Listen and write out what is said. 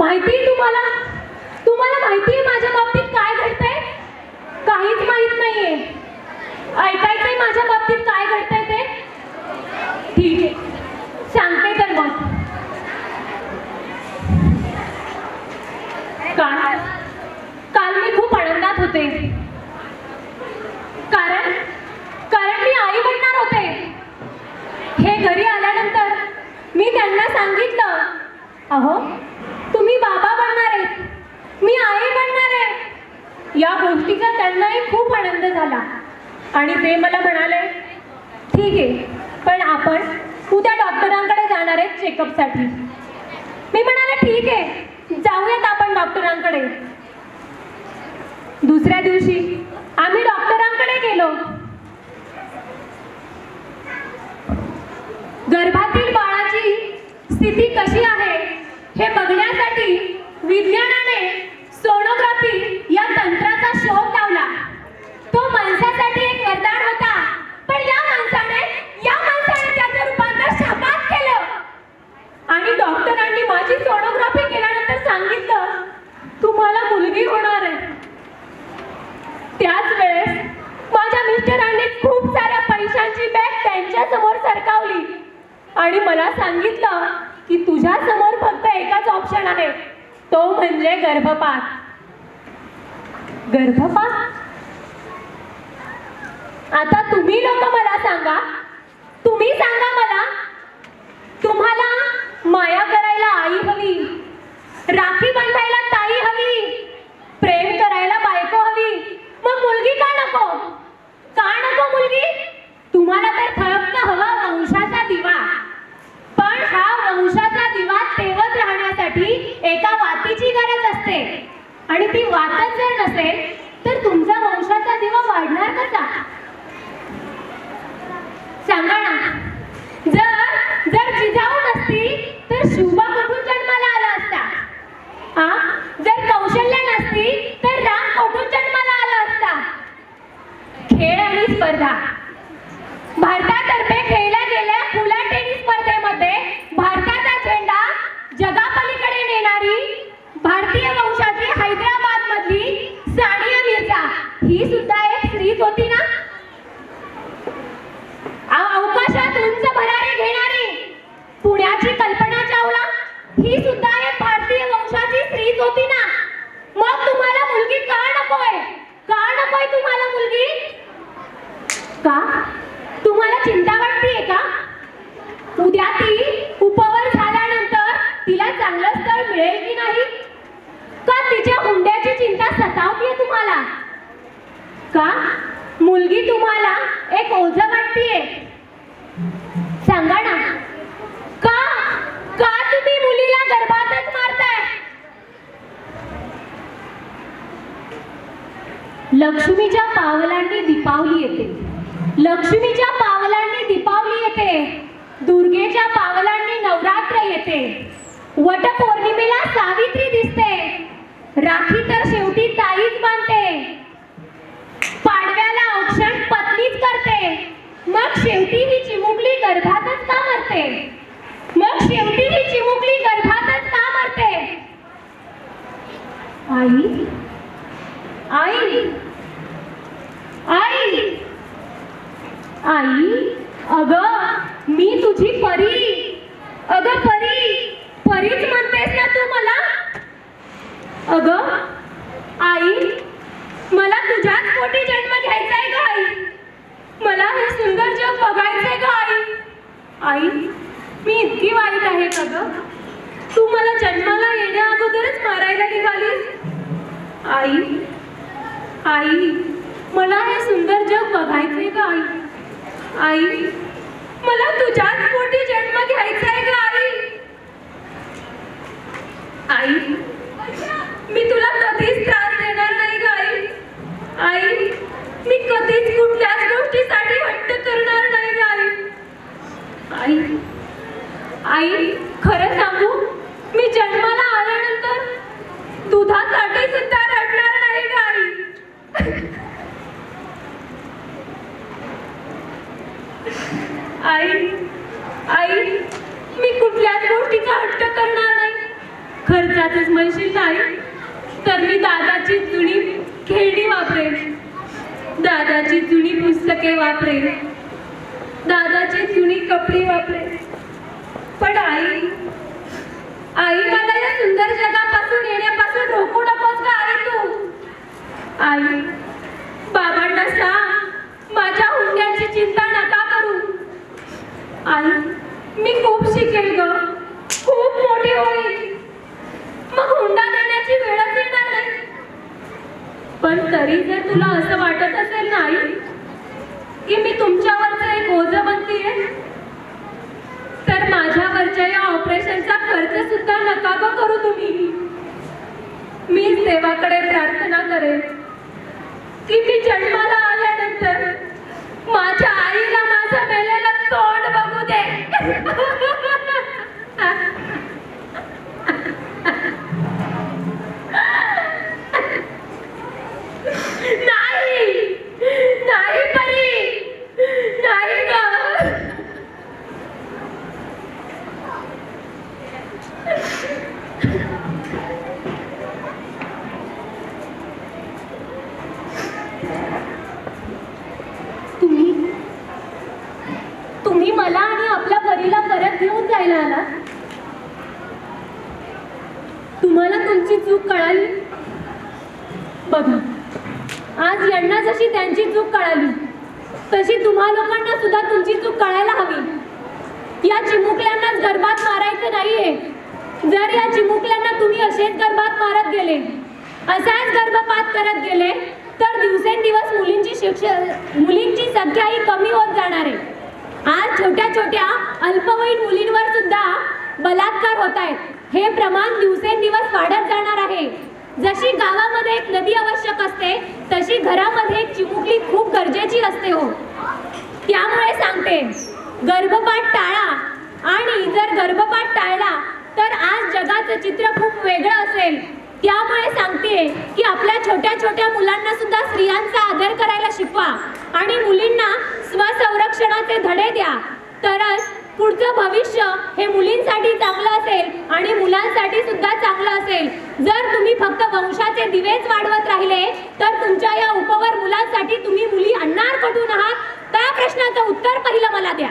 माहिती तुम्हाला? तुम्हाला माहिती आहे माझ्या बाबतीत काय घडतंय? काहीच माहीत नाहीये. ऐकायचंय माझ्या बाबतीत काय घडतंय ते? ठीक आहे. सांगते तर मग काल काल मी खूप आनंदात होते कारण कारण मी आई बनणार होते हे घरी आल्यानंतर मी त्यांना सांगितलं अहो तुम्ही बाबा बनणार आहेत मी आई बनणार आहे या गोष्टीचा त्यांनाही खूप आनंद झाला. आणि ते मला म्हणाले ठीक आहे पण आपण उद्या डॉक्टरांकडे जाणार आहेत चेकअपसाठी. मी म्हणाले ठीक आहे जाऊयात आपण डॉक्टरांकडे. दुसऱ्या दिवशी आम्ही डॉक्टरांकडे गेलो. गर्भातील बाळाची स्थिती कशी आहे हे बघण्यासाठी विज्ञानाने सोनोग्राफी या तंत्राचा शोध लावला तो माणसासाठी एक वरदान होता पण या माणसाने या माणसाने त्याचं रूपांतर शापात केलं आणि डॉक्टरांनी माझी सोनोग्राफी केल्यानंतर सांगितलं तुम्हाला मुलगी होणार आहे त्याच वेळेस माझ्या मिस्टरांनी खूप साऱ्या पैशांची बॅग त्यांच्यासमोर सरकावली. आणि मला सांगितलं की तुझ्या समोर फक्त एकच ऑप्शन आहे. तो म्हणजे गर्भपात. गर्भपात? आता तुम्ही लोक मला सांगा. तुम्ही सांगा मला तुम्हाला माया करायला आई हवी राखी बांधायला ताई हवी प्रेम करायला बायको हवी मग मुलगी का नको का नको मुलगी तुम्हाला तर फक्त हवा वंशाचा दिवा पण हा वंशाचा दिवा तेवत राहण्यासाठी एका वातीची गरज असते आणि ती वातच जर नसेल तर तुमचा वंशाचा दिवा वाढणार कसा? सांगा ना. जर जर जिजाऊ नसती तर शुभा कुठून जन्माला? सुद्धा एक भारतीय वंशाची स्त्री होती ना. मग तुम्हाला मुलगी का नकोय? का नकोय तुम्हाला मुलगी? का? तुम्हाला चिंता वाटतेय का? उद्या ती उपवर झाल्यानंतर तिला चांगलं स्थळ मिळेल की नाही? का तिच्या हुंड्याची चिंता सतावतीये तुम्हाला? का? मुलगी तुम्हाला एक ओझ वाटतीये? सांगा ना का का तुम्ही मुलीला गर्भातच मारताय लक्ष्मीच्या पावलांनी दीपावली येते. लक्ष्मीच्या पावलांनी दीपावली येते. दुर्गेच्या पावलांनी नवरात्र येते. वटपौर्णिमेला सावित्री दिसते. राखी तर शेवटी ताईच बांधते. पाडव्याला औक्षण पत्नीच करते. मग शेवटी ही चिमुकली गर्भातच का मरते? मग शेवटी ही चिमुकली गर्भातच का मरते? आई आई आई आई अगं मी तुझी परी अगं परी परीच म्हणतेस ना तू मला अगं आई मला तुझ्याच पोटी जन्म घ्यायचाय ग आई. मला हे सुंदर जग बघायचंय ग आई. आई मी इतकी वाईट आहे का ग? तू मला जन्माला येण्या अगोदरच मारायला निघालीस? आई आई मला हे सुंदर जग बघायचंय ग आई. आई मला तुझ्याच पोटी जन्म घ्यायचाय ग आई. आई आई मी कधीच कुठल्याच गोष्टीसाठी हट्ट करणार नाही आई. आई आई खरं सांगू मी जन्माला आल्यानंतर दुधासाठी सुद्धा रडणार नाही आई. आई आई मी कुठल्याच गोष्टीचा हट्ट करणार नाही. खर्चाच म्हणशील नाही तर मी दादाची जुनी खेळणी वापरेन दादाची जुनी पुस्तके वापरे. दादाची जुनी कपडे वापरे. पण आई आई मला या सुंदर जगापासून येण्यापासून रोखू नकोस का आई तू? आई बाबांना सांग माझ्या हुंड्याची चिंता नका करू. आई मी खूप शिकेल ग. पण तरी जर तुला असं वाटत असेल नाही की मी तुमच्यावरचं एक ओझ बनतीये तर माझ्यावरच्या या ऑपरेशनचा खर्च सुद्धा नका ग करू तुम्ही. मी देवाकडे प्रार्थना करेन की मी जन्माला आल्यानंतर माझ्या आईला माझं मेलेलं तोंड बघू दे नाही नाही परी नाही ग तुम्ही तुम्ही मला आणि आपल्या परीला परत घेऊन जायला आला तुम्हाला तुमची चूक कळाली? बघा आज यांना जशी त्यांची चूक कळाली तशी तुम्हा लोकांना सुद्धा तुमची चूक कळायला हवी. या चिमुकल्यांनाच गर्भात मारायचं नाहीये. जर या चिमुकल्यांना तुम्ही असेच गर्भात मारत गेले असाच गर्भपात करत गेले तर दिवसेंदिवस मुलींची शिक्षण मुलींची संख्या ही कमी होत जाणार आहे. आज छोट्या छोट्या अल्पवयीन मुलींवर सुद्धा बलात्कार होत आहेत. हे प्रमाण दिवसेंदिवस वाढत जाणार आहे. जशी गावामध्ये एक नदी आवश्यक असते तशी घरामध्ये एक चिमुकली खूप गरजेची असते हो. त्यामुळे सांगते गर्भपात टाळा आणि जर गर्भपात टाळला तर आज जगाचं चित्र खूप वेगळं असेल. त्यामुळे सांगते की आपल्या छोट्या छोट्या मुलांना सुद्धा स्त्रियांचा आदर करायला शिकवा आणि मुलींना स्वसंरक्षणाचे धडे द्या. तरच पुढचं भविष्य हे मुलींसाठी चांगलं असेल आणि मुलांसाठी सुद्धा चांगलं असेल. जर तुम्ही फक्त वंशाचे दिवेच वाढवत राहिले तर तुमच्या या उपवर मुलांसाठी तुम्ही मुली आणणार कुठून आहात? त्या प्रश्नाचं उत्तर पहिलं मला द्या.